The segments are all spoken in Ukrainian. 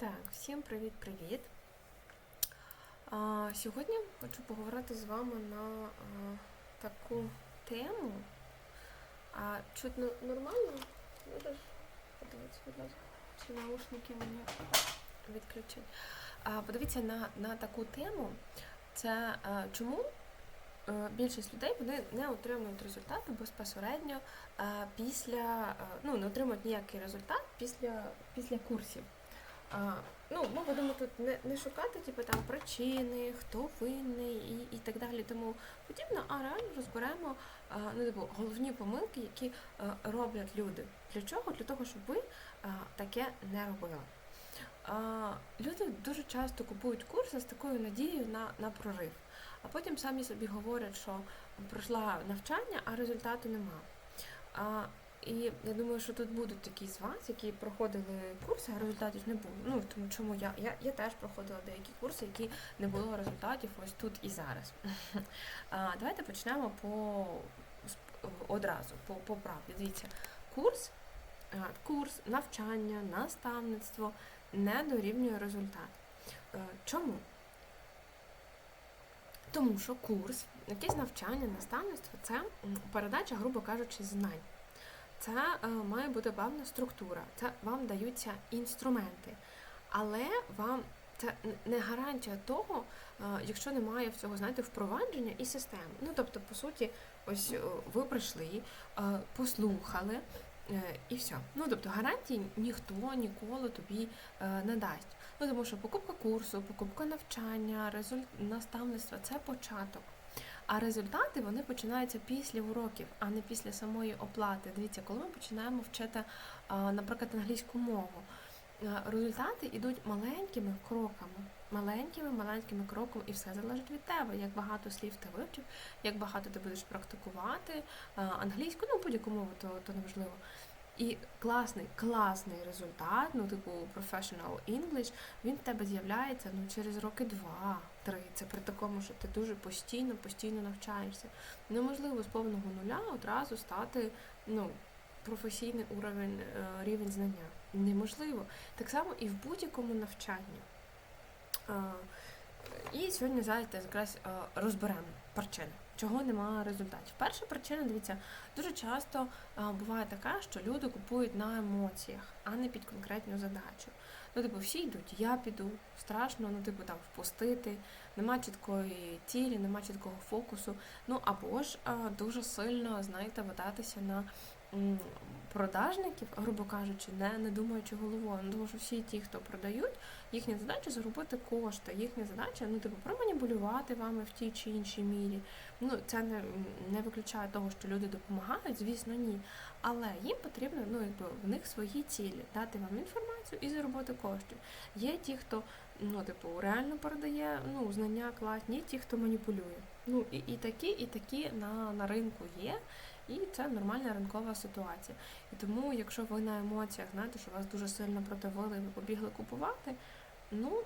Так, всім привіт-привіт. Сьогодні хочу поговорити з вами на таку тему. А, чутно нормально? Можеш подивитися, будь ласка, чи наушники мені відключать. А, подивіться на, на таку тему. Це а, чому більшість людей вони не отримують результати безпосередньо а, після, а, ну, не отримують ніякий результат після, після курсів. Ну, ми будемо тут не, не шукати типу, там, причини, хто винний і, і так далі, тому подібно, а реально розберемо ну, типу, головні помилки, які а, роблять люди. Для чого? Для того, щоб ви а, таке не робили. Люди дуже часто купують курси з такою надією на, на прорив, а потім самі собі говорять, що пройшла навчання, а результату нема. І я думаю, що тут будуть такі з вас, які проходили курси, а результатів не було. Ну тому чому я, я, я теж проходила деякі курси, які не було результатів ось тут і зараз. А, Давайте почнемо по одразу, по, по правді. Дивіться, курс, курс, навчання, наставництво не дорівнює результат. Е, Чому? Тому що курс, якесь навчання, наставництво це передача, грубо кажучи, знань. Це е, має бути певна структура, це вам даються інструменти, але вам це не гарантія того, е, якщо немає всього, знаєте, впровадження і системи. Ну тобто, по суті, ось е, ви прийшли, послухали. І все. Ну тобто гарантії ніхто ніколи тобі не дасть. Ну тому що покупка курсу, покупка навчання, результ... наставництва це початок. А результати вони починаються після уроків, а не після самої оплати. Дивіться, коли ми починаємо вчити, наприклад, англійську мову, результати йдуть маленькими кроками, маленькими маленькими кроками, і все залежить від тебе, як багато слів ти вивчив, як багато ти будеш практикувати англійську, ну будь-яку мову, то, то не важливо. І класний, класний результат, ну, типу professional English, він в тебе з'являється ну, через роки два-три. Це при такому, що ти дуже постійно, постійно навчаєшся. Неможливо з повного нуля одразу стати ну, професійний уровень, е, рівень знання. Неможливо. Так само і в будь-якому навчанні. Е, І сьогодні, знаєте, якраз е, розберемо причини, чого немає результатів. Перша причина, дивіться, дуже часто буває така, що люди купують на емоціях, а не під конкретну задачу. Ну, типу, всі йдуть, я піду, страшно, ну, типу, там впустити, нема чіткої цілі, нема чіткого фокусу. Ну або ж дуже сильно, знаєте, видатися на продажників, грубо кажучи, не, не думаючи головою. Ну, тому що всі ті, хто продають, їхня задача заробити кошти. Їхня задача, ну, типу, проманіпулювати вами в тій чи іншій мірі. Ну, це не, не виключає того, що люди допомагають, звісно, ні. Але їм потрібно, ну, якби в них свої цілі, дати вам інформацію і заробити коштів. Є ті, хто ну, типу, реально передає ну, знання класні, ті, хто маніпулює. Ну, і, і такі, і такі на, на ринку є. І це нормальна ринкова ситуація. І тому, якщо ви на емоціях знаєте, що вас дуже сильно продавили, і ви побігли купувати, ну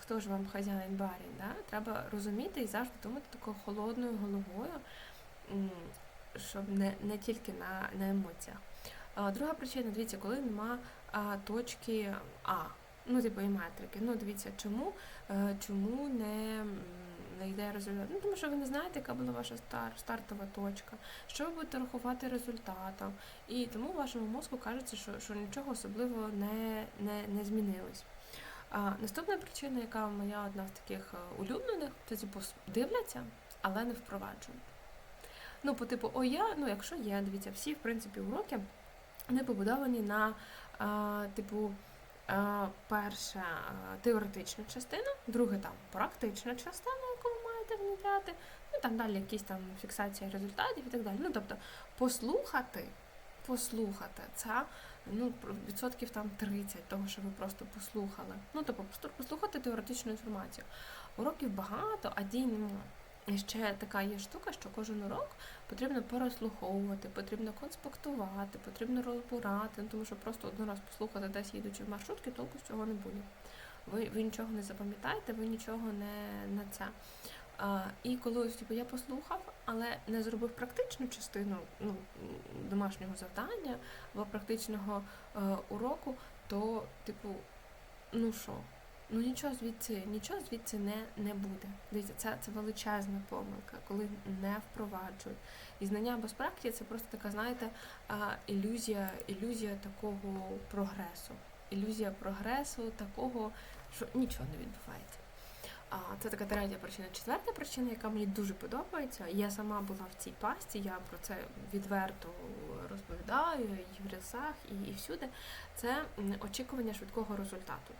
хто ж вам хазяїн барін, да? треба розуміти і завжди думати такою холодною головою, щоб не, не тільки на, на емоціях. Друга причина, дивіться, коли нема а, точки А, ну, типу, і метрики. Ну, дивіться, чому, е, чому не, не йде результат? Ну, тому що ви не знаєте, яка була ваша стар, стартова точка, що ви будете рахувати результатом. І тому вашому мозку кажеться, що, що нічого особливо не, не, не змінилось. А, наступна причина, яка моя одна з таких е, улюблених, це типу дивляться, але не впроваджують. Ну, по типу, о, я, ну якщо є, дивіться, всі, в принципі, уроки вони побудовані на, а, типу, а, перша теоретична частина, друге там практична частина, яку ви маєте внідряти, ну там далі якісь там фіксація результатів і так далі. Ну, тобто, послухати, послухати, це ну, відсотків там 30 того, що ви просто послухали. Ну, тобто, послухати теоретичну інформацію. Уроків багато, а дій немає. І ще така є штука, що кожен урок потрібно переслуховувати, потрібно конспектувати, потрібно розбирати, ну, тому що просто один раз послухати десь їдучи в маршрутки, толку з цього не буде. Ви, ви нічого не запам'ятаєте, ви нічого не на це. А, і коли ось, типу, я послухав, але не зробив практичну частину ну, домашнього завдання або практичного е, уроку, то, типу, ну що? Ну нічого звідси, нічого звідси не, не буде. Дивіться, це, це величезна помилка, коли не впроваджують. І знання без практики це просто така, знаєте, ілюзія, ілюзія такого прогресу. Ілюзія прогресу такого, що нічого не відбувається. А це така третя причина. Четверта причина, яка мені дуже подобається. Я сама була в цій пасті, я про це відверто розповідаю і в рілсах, і, і всюди. Це очікування швидкого результату.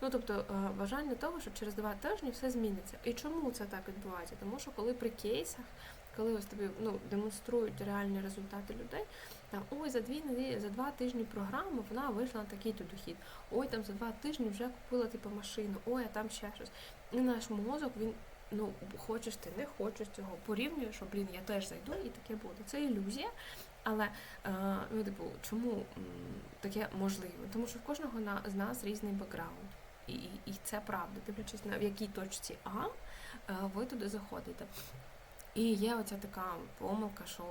Ну тобто е, бажання того, що через два тижні все зміниться. І чому це так відбувається? Тому що коли при кейсах, коли ось тобі ну, демонструють реальні результати людей, там ой, за дві за два тижні програми вона вийшла на такий-то дохід. Ой, там за два тижні вже купила типу машину, ой, а там ще щось. І наш мозок він. Ну, хочеш ти, не хочеш цього, порівнюєш, що блін, я теж зайду і таке буде. Це ілюзія, але е, ну, типу, чому таке можливо? Тому що в кожного з нас різний бекграунд. І, і, це правда, дивлячись на в якій точці А е, ви туди заходите. І є оця така помилка, що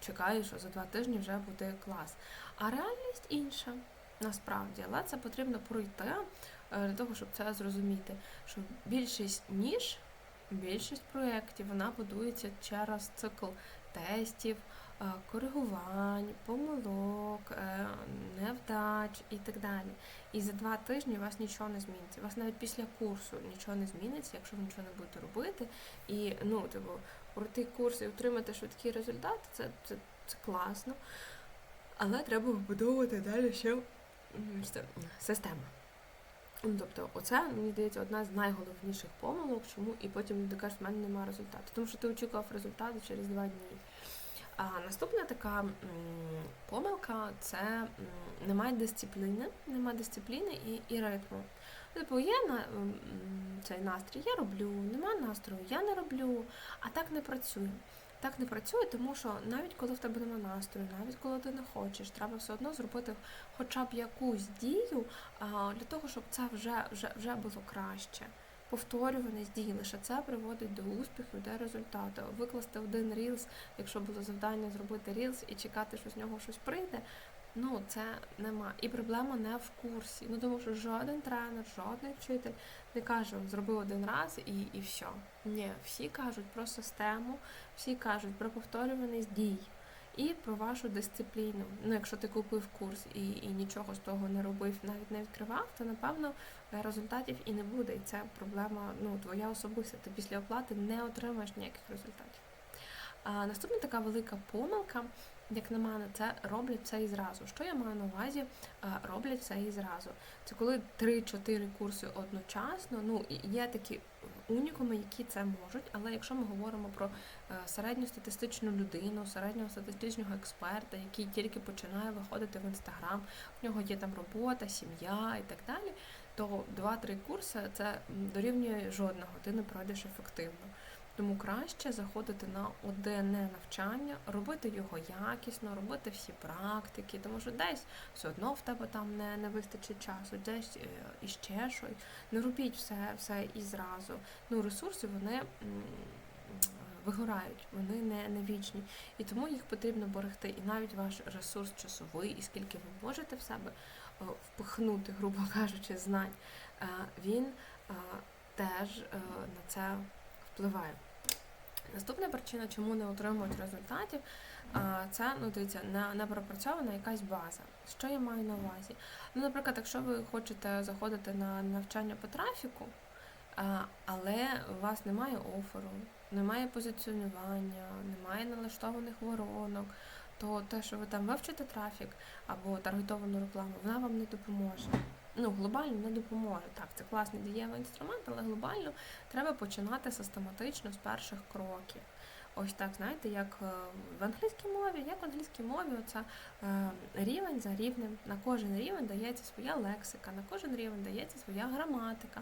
чекаю, що за два тижні вже буде клас. А реальність інша, насправді, але це потрібно пройти е, для того, щоб це зрозуміти. Що більшість ніж, більшість проєктів вона будується через цикл тестів, коригувань, помилок, е, невдач і так далі. І за два тижні у вас нічого не зміниться. У вас навіть після курсу нічого не зміниться, якщо ви нічого не будете робити. І ну, типу, пройти курс і отримати швидкі результати, це, це, це класно. Але треба вбудовувати далі ще систему. Ну, тобто, оце, мені здається, одна з найголовніших помилок, чому і потім люди кажуть, в мене немає результату. Тому що ти очікував результати через два дні. А наступна така помилка це немає дисципліни, немає дисципліни і, і ритму. Типу, є на цей настрій, я роблю, нема настрою, я не роблю, а так не працює. Так не працює, тому що навіть коли в тебе немає настрою, навіть коли ти не хочеш, треба все одно зробити хоча б якусь дію для того, щоб це вже, вже, вже було краще. Повторюваність дій, лише це приводить до успіху, до результату. Викласти один рілс, якщо було завдання зробити рілс і чекати, що з нього щось прийде. Ну, це нема. І проблема не в курсі. Ну тому що жоден тренер, жоден вчитель не каже, зроби один раз і, і все. Ні, всі кажуть про систему, всі кажуть про повторюваність дій і про вашу дисципліну. Ну, якщо ти купив курс і, і нічого з того не робив, навіть не відкривав, то напевно е, результатів і не буде. І це проблема, ну, твоя особиста. Ти після оплати не отримаєш ніяких результатів. А, наступна така велика помилка, як на мене, це роблять все і зразу. Що я маю на увазі? Роблять все і зразу. Це коли 3-4 курси одночасно. Ну, є такі унікуми, які це можуть, але якщо ми говоримо про е, середньостатистичну людину, середньостатистичного експерта, який тільки починає виходити в інстаграм, в нього є там робота, сім'я і так далі, то 2-3 курси це дорівнює жодного, ти не пройдеш ефективно. Тому краще заходити на одне навчання, робити його якісно, робити всі практики, тому що десь все одно в тебе там не, не вистачить часу, десь е, іще щось. Не робіть все, все і зразу. Ну, ресурси вони вигорають, вони не, не вічні. І тому їх потрібно берегти. І навіть ваш ресурс часовий, і скільки ви можете в себе е, впихнути, грубо кажучи, знань, е, він теж на це впливає. Наступна причина, чому не отримують результатів, це ну дивіться, не, не пропрацьована якась база. Що я маю на увазі? Ну, наприклад, якщо ви хочете заходити на навчання по трафіку, але у вас немає оферу, немає позиціонування, немає налаштованих воронок, то те, що ви там вивчите трафік або таргетовану рекламу, вона вам не допоможе. Ну, глобально не допоможе. Так, це класний дієвий інструмент, але глобально треба починати систематично з перших кроків. Ось так, знаєте, як е, в англійській мові, як в англійській мові, оце е, рівень за рівнем. На кожен рівень дається своя лексика, на кожен рівень дається своя граматика,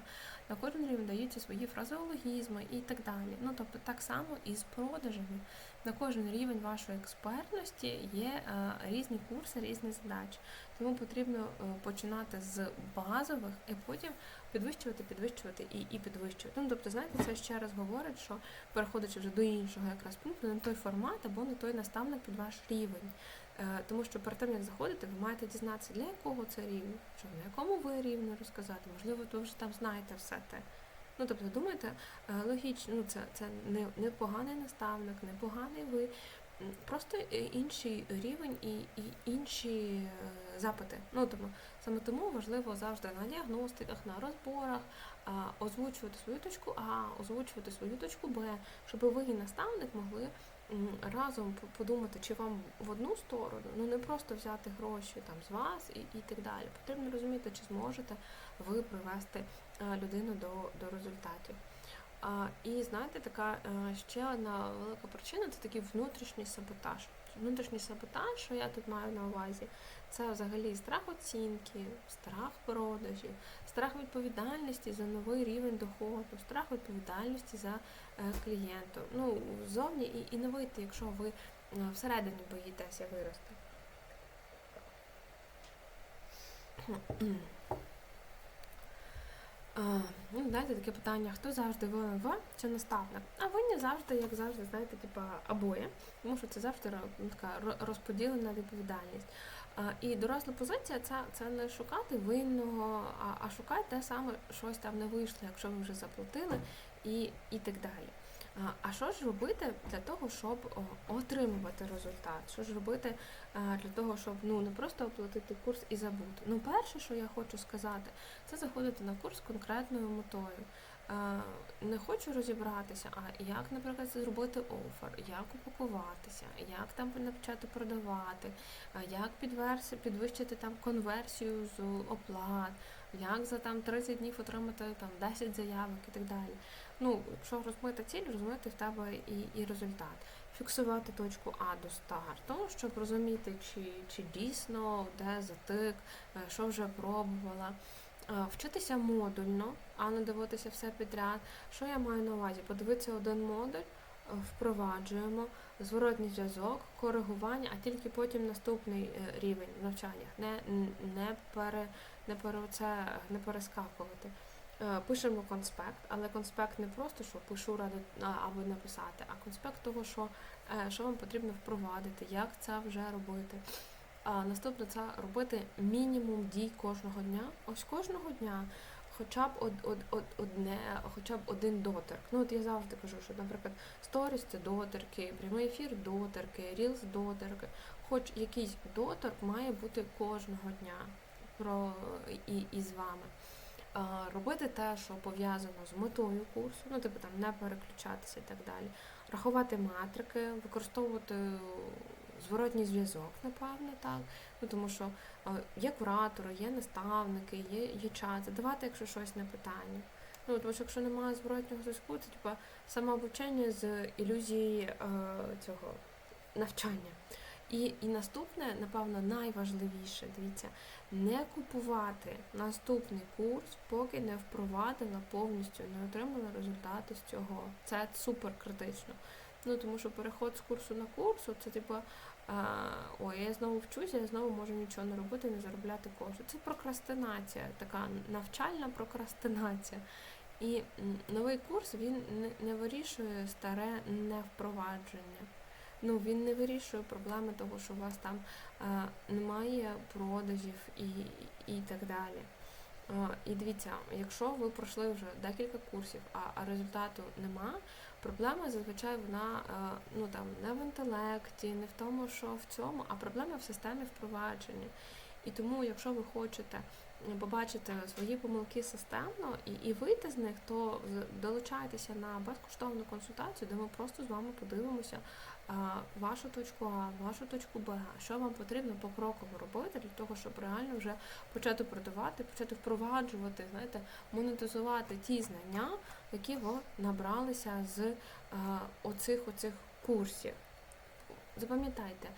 на кожен рівень даються свої фразеологізми і так далі. Ну, тобто так само і з продажами. На кожен рівень вашої експертності є е, різні курси, різні задачі. Тому потрібно е, починати з базових і потім підвищувати, підвищувати і, і підвищувати. Ну, тобто, знаєте, це ще раз говорить, що переходячи вже до іншого якраз пункту, не той формат або не той наставник під ваш рівень. Е, Тому що перед тим, як заходити, ви маєте дізнатися, для якого це рівень, що на якому ви рівні розказати. Можливо, ви вже там знаєте все те. Ну, тобто, думайте, е, логічно, ну це, це не, не поганий наставник, не поганий ви. Просто інший рівень і, і інші запити. Ну тому саме тому важливо завжди на діагностиках, на розборах озвучувати свою точку А, озвучувати свою точку Б, щоб ви і наставник могли разом подумати, чи вам в одну сторону, ну не просто взяти гроші там з вас і, і так далі. Потрібно розуміти, чи зможете ви привести е, людину до, до результатів. А, і знаєте, така е, ще одна велика причина це такий внутрішній саботаж. Внутрішній саботаж, що я тут маю на увазі, це взагалі страх оцінки, страх продажів, страх відповідальності за новий рівень доходу, страх відповідальності за е, клієнта. Ну, ззовні і, і не вийти, якщо ви е, всередині боїтеся вирости. А, ну, знаєте, таке питання, хто завжди винен в чи наставник? А винні завжди, як завжди, знаєте, типа обоє, тому що це завжди ну, така розподілена відповідальність. І доросла позиція це, це не шукати винного, а, а те саме щось там не вийшло, якщо ви вже заплатили, і, і так далі. А що ж робити для того, щоб отримувати результат? Що ж робити для того, щоб ну не просто оплатити курс і забути? Ну, перше, що я хочу сказати, це заходити на курс з конкретною метою. Е, Не хочу розібратися, а як, наприклад, зробити офер, як упакуватися, як там почати продавати, як підверси, підвищити там конверсію з оплат, як за там 30 днів отримати там 10 заявок і так далі. Ну, якщо розмити ціль, розмити в тебе і, і результат. Фіксувати точку А до старту, щоб розуміти, чи, чи дійсно де затик, е, що вже пробувала. Е, Вчитися модульно, а не дивитися все підряд. Що я маю на увазі? Подивитися один модуль, е, впроваджуємо, зворотній зв'язок, коригування, а тільки потім наступний е, рівень навчання. Не, не, пере, не, пере, це, не перескакувати. Пишемо конспект, але конспект не просто, що пишу ради а, аби написати, а конспект того, що, що вам потрібно впровадити, як це вже робити. А наступне це робити мінімум дій кожного дня. Ось кожного дня, хоча б од, од, од, одне, хоча б один доторк. Ну от я завжди кажу, що, наприклад, сторіс це доторки, прямий ефір доторки, рілс доторки. Хоч якийсь доторк має бути кожного дня про і, і з вами. А, робити те, що пов'язано з метою курсу, ну типу там не переключатися і так далі. Рахувати метрики, використовувати зворотній зв'язок, напевне, так. Ну тому що е, є куратори, є наставники, є, є чат, задавати, якщо щось на питання. Ну, тому що якщо немає зворотнього зв'язку, це типа самообучення з ілюзії е, цього навчання. І, і наступне, напевно, найважливіше, дивіться, не купувати наступний курс, поки не впровадила повністю, не отримала результати з цього. Це супер критично. Ну тому що переход з курсу на курс, це типу, а, ой, я знову вчуся, я знову можу нічого не робити, не заробляти кошти. Це прокрастинація, така навчальна прокрастинація. І новий курс він не, вирішує старе невпровадження. Ну, він не вирішує проблеми того, що у вас там немає продажів і, і так далі. Е, і дивіться, якщо ви пройшли вже декілька курсів, а, результату нема, проблема зазвичай вона е, ну там не в інтелекті, не в тому, що в цьому, а проблема в системі впровадження. І тому, якщо ви хочете побачити свої помилки системно і, і вийти з них, то долучайтеся на безкоштовну консультацію, де ми просто з вами подивимося вашу точку А, вашу точку Б, що вам потрібно покроково робити для того, щоб реально вже почати продавати, почати впроваджувати, знаєте, монетизувати ті знання, які ви набралися з оцих оцих курсів. Запам'ятайте,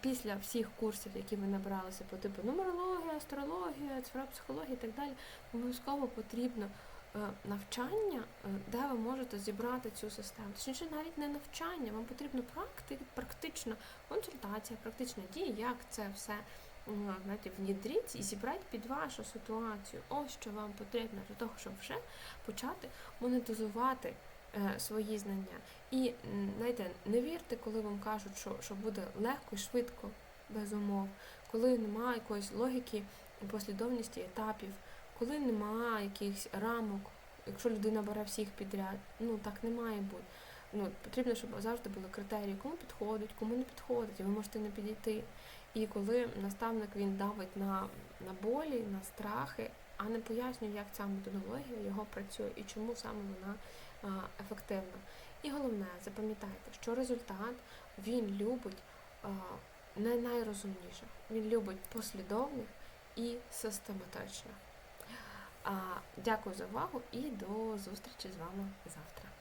після всіх курсів, які ви набралися по типу нумерологія, астрологія, цифрова психологія і так далі, обов'язково потрібно навчання, е, де ви можете зібрати цю систему. Точніше, навіть не навчання, вам потрібно практи, практична консультація, практична дія, як це все знаєте, внідріть і зібрати під вашу ситуацію. Ось що вам потрібно для того, щоб вже почати монетизувати е, свої знання. І знаєте, не вірте, коли вам кажуть, що, що буде легко і швидко. без умов, коли немає якоїсь логіки, послідовності етапів, коли немає якихось рамок, якщо людина бере всіх підряд, ну так не має бути. Ну, потрібно, щоб завжди були критерії, кому підходить, кому не підходить, і ви можете не підійти. І коли наставник він давить на, на болі, на страхи, а не пояснює, як ця методологія його працює і чому саме вона а, ефективна. І головне, запам'ятайте, що результат він любить а, не найрозумніших, він любить послідовних і систематичних. Дякую за увагу і до зустрічі з вами завтра.